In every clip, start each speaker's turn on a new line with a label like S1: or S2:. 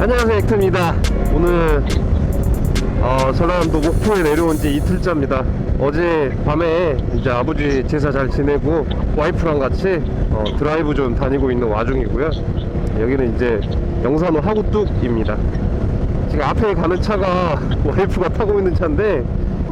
S1: 안녕하세요 엑트입니다. 오늘 어, 전라남도 목포에 내려온 지 이틀째입니다. 어제 밤에 이제 아버지 제사 잘 지내고 와이프랑 같이 어, 드라이브 좀 다니고 있는 와중이고요. 여기는 이제 영산호 하구뚝입니다. 지금 앞에 가는 차가 와이프가 타고 있는 차인데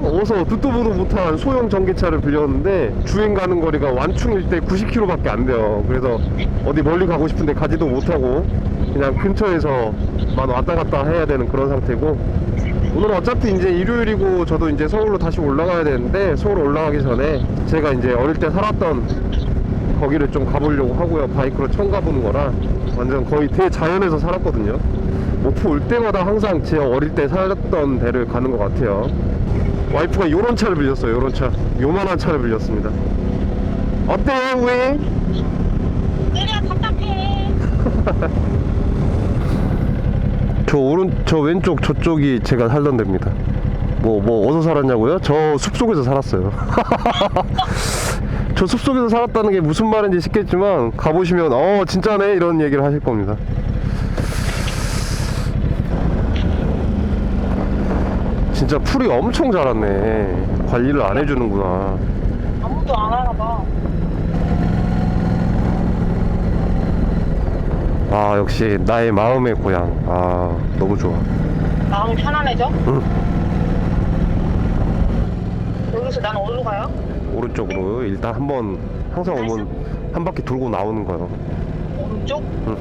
S1: 어서 듣도 보도 못한 소형 전기차를 빌렸는데 주행 가는 거리가 완충일 때 90km밖에 안 돼요. 그래서 어디 멀리 가고 싶은데 가지도 못하고 그냥 근처에서만 왔다 갔다 해야 되는 그런 상태고 오늘 어차피 이제 일요일이고 저도 이제 서울로 다시 올라가야 되는데 서울 올라가기 전에 제가 이제 어릴 때 살았던 거기를 좀 가보려고 하고요. 바이크로 처음 가보는 거라 완전 거의 대자연에서 살았거든요. 목포 올 때마다 항상 제 어릴 때 살았던 데를 가는 것 같아요. 와이프가 요런 차를 빌렸어요. 요런 차. 요만한 차를 빌렸습니다. 어때요, 우에?
S2: 내려 답답해.
S1: 저 오른 저 왼쪽 저쪽이 제가 살던 데입니다. 뭐 뭐 어디서 살았냐고요? 저 숲속에서 살았어요. 저 숲속에서 살았다는 게 무슨 말인지 싶겠지만 가보시면 어 진짜네 이런 얘기를 하실 겁니다. 진짜 풀이 엄청 자랐네. 관리를 안 해주는구나.
S2: 아무도 안 하나 봐.
S1: 아 역시 나의 마음의 고향. 아 너무 좋아.
S2: 마음이 편안해져?
S1: 응.
S2: 여기서 난 어디로 가요?
S1: 오른쪽으로 일단 한번 항상 오면 한 바퀴 돌고 나오는 거요.
S2: 오른쪽?
S1: 꾸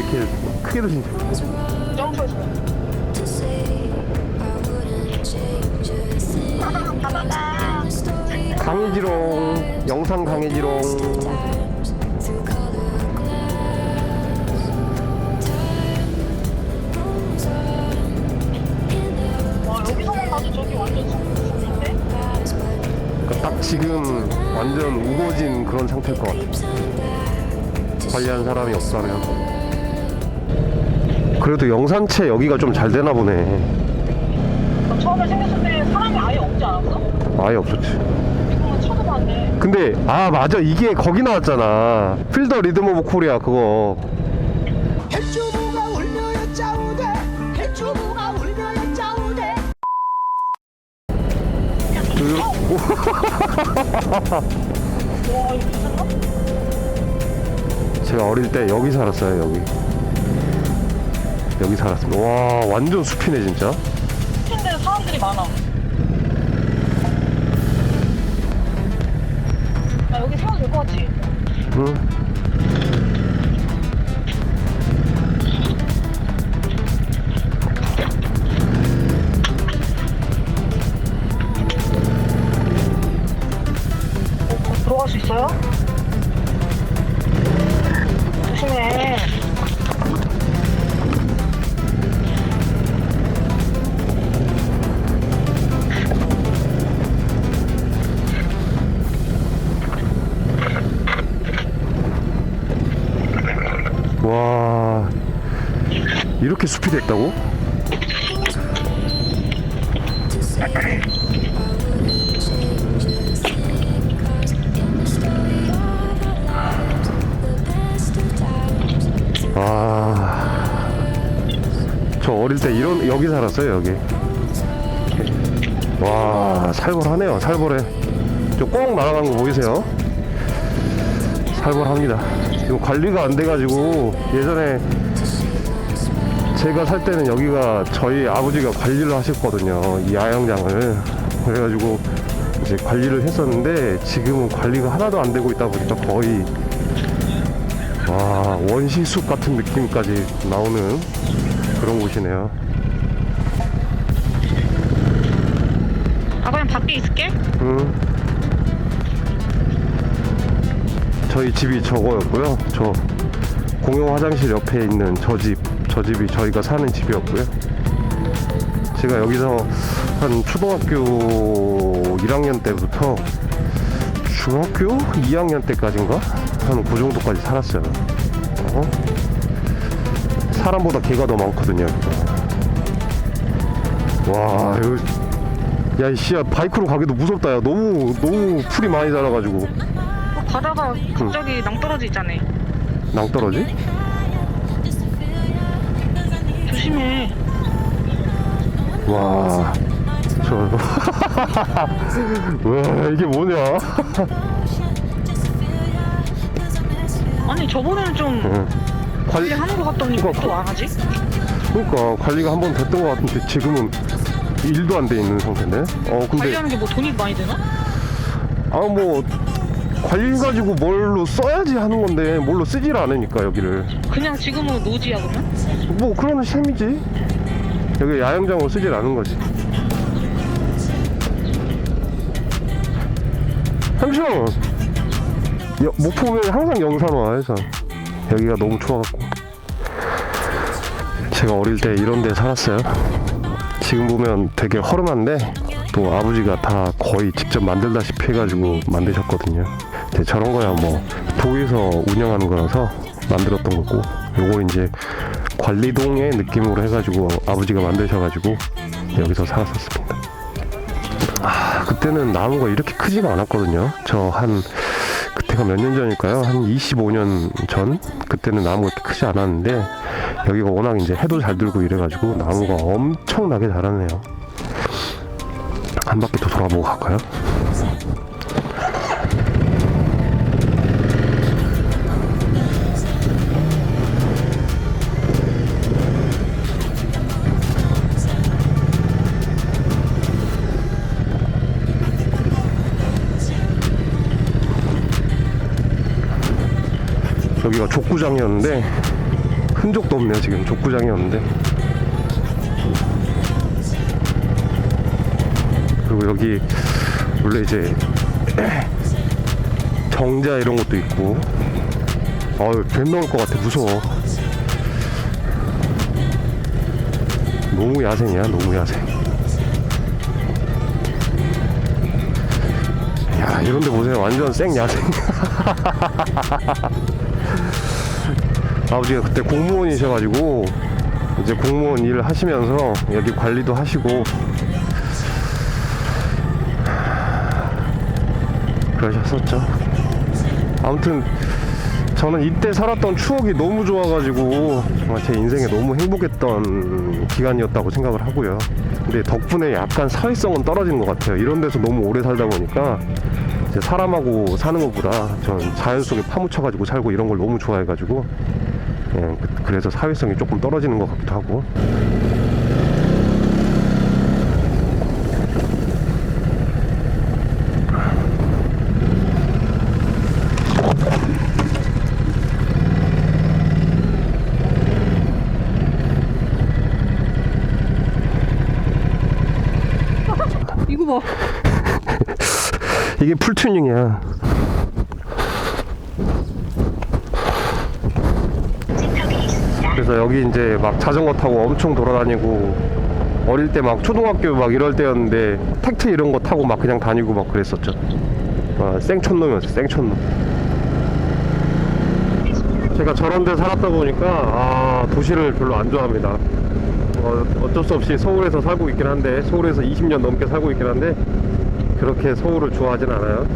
S1: 이렇게 크게.
S3: The story
S1: 강해지롱 영상 강해지롱
S2: 와, 여기서만 봐도 저기 완전
S1: 그러니까 딱 지금 완전 우거진 그런 상태일 것 같아 관리하는 사람이 없다면 그래도 영산채 여기가 좀 잘 되나 보네.
S2: 나 처음에 생겼을 때 사람이 아예 없지 않았어?
S1: 아예 없었지. 근데 아 맞아. 이게 거기 나왔잖아. 필더 리듬 오브 코리아 그거.
S4: 해주부가 울려야 짜우대 해주부가 울려야 짜우대
S1: 그,
S2: 와, 이거 미쳤나?
S1: 제가 어릴 때 여기 살았어요 여기 여기 살았습니다 와 완전 숲이네 진짜
S2: 숲인데 사람들이 많아. 나 여기 세워도 될것 같지?
S1: 응 숲이 됐다고?
S3: times
S1: 아저 어릴 때 이런 여기 살았어요 여기 와 살벌하네요 살벌해 저꼭 날아간 거 보이세요? 살벌합니다 지금 관리가 안 돼가지고 예전에 제가 살 때는 여기가 저희 아버지가 관리를 하셨거든요 이 야영장을 그래가지고 이제 관리를 했었는데 지금은 관리가 하나도 안 되고 있다 보니까 거의 와 원시숲 같은 느낌까지 나오는 그런 곳이네요
S2: 아, 그냥 밖에 있을게?
S1: 음. 저희 집이 저거였고요 저 공용 화장실 옆에 있는 저 집 저 집이 저희가 사는 집이었고요 제가 여기서 한 초등학교 1학년 때부터 중학교 2학년 때까지인가 한 그 정도까지 살았어요 어? 사람보다 개가 더 많거든요. 와 여기 야 이 씨야 바이크로 가기도 무섭다 야 너무 너무 풀이 많이 자라가지고
S2: 어, 가다가 갑자기 낭떠러지 있잖아.
S1: 낭떠러지?
S2: 조심해.
S1: 와, 저, 와, 이게 뭐냐?
S2: 아니 저번에는 좀
S1: 응. 관리,
S2: 관리하는 것 같더니 왜
S1: 그거-
S2: 또안 하지?
S1: 그러니까 관리가 한 번 됐던 것 같은데 지금은 일도 안 돼 있는 상태인데? 어, 근데,
S2: 관리하는 게 뭐 돈이 많이 드나?
S1: 아, 뭐, 관리 가지고 뭘로 써야지 하는 건데, 뭘로 쓰질 않으니까, 여기를.
S2: 그냥 지금은 노지야 그러면?
S1: 뭐, 그런 셈이지. 여기 야영장으로 쓰질 않은 거지. 잠시만! 여, 목포 오면 항상 영산 와, 해서. 여기가 너무 좋아갖고. 제가 어릴 때 이런 데 살았어요. 지금 보면 되게 허름한데, 또 아버지가 다 거의 직접 만들다시피 해가지고 만드셨거든요. 근데 저런 거야 뭐, 도에서 운영하는 거라서 만들었던 거고, 요거 이제 관리동의 느낌으로 해가지고 아버지가 만드셔가지고 여기서 살았었습니다. 아, 그때는 나무가 이렇게 크지가 않았거든요. 저 한, 그때가 몇 년 전일까요? 한 25년 전? 그때는 나무가 이렇게 크지 않았는데, 여기가 워낙 이제 해도 잘 들고 이래가지고 나무가 엄청나게 자라네요. 한 바퀴 더 돌아보고 갈까요? 여기가 족구장이었는데 흔적도 없네요 지금. 족구장이었는데. 그리고 여기 원래 이제 정자 이런 것도 있고. 아유 뱀 나올 것 같아. 무서워. 너무 야생이야 너무 야생. 야 이런데 보세요. 완전 생 야생 아버지가 그때 공무원이셔가지고 이제 공무원 일을 하시면서 여기 관리도 하시고 그러셨었죠. 아무튼 저는 이때 살았던 추억이 너무 좋아가지고 제 인생에 너무 행복했던 기간이었다고 생각을 하고요. 근데 덕분에 약간 사회성은 떨어지는 것 같아요. 이런 데서 너무 오래 살다 보니까 사람하고 사는 것보다 전 자연 속에 파묻혀가지고 살고 이런 걸 너무 좋아해가지고 예, 그- 그래서 사회성이 조금 떨어지는 것 같기도 하고
S2: 이거 봐.
S1: 이게 풀튜닝이야. 그래서 여기 이제 막 자전거 타고 엄청 돌아다니고 어릴 때 막 초등학교 막 이럴 때였는데 택트 이런 거 타고 막 그냥 다니고 막 그랬었죠. 아, 생촌놈이었어, 생촌놈. 제가 저런 데 살았다 보니까 아, 도시를 별로 안 좋아합니다. 어, 어쩔 수 없이 서울에서 살고 있긴 한데 서울에서 20년 넘게 살고 있긴 한데 그렇게 서울을 좋아하진 않아요.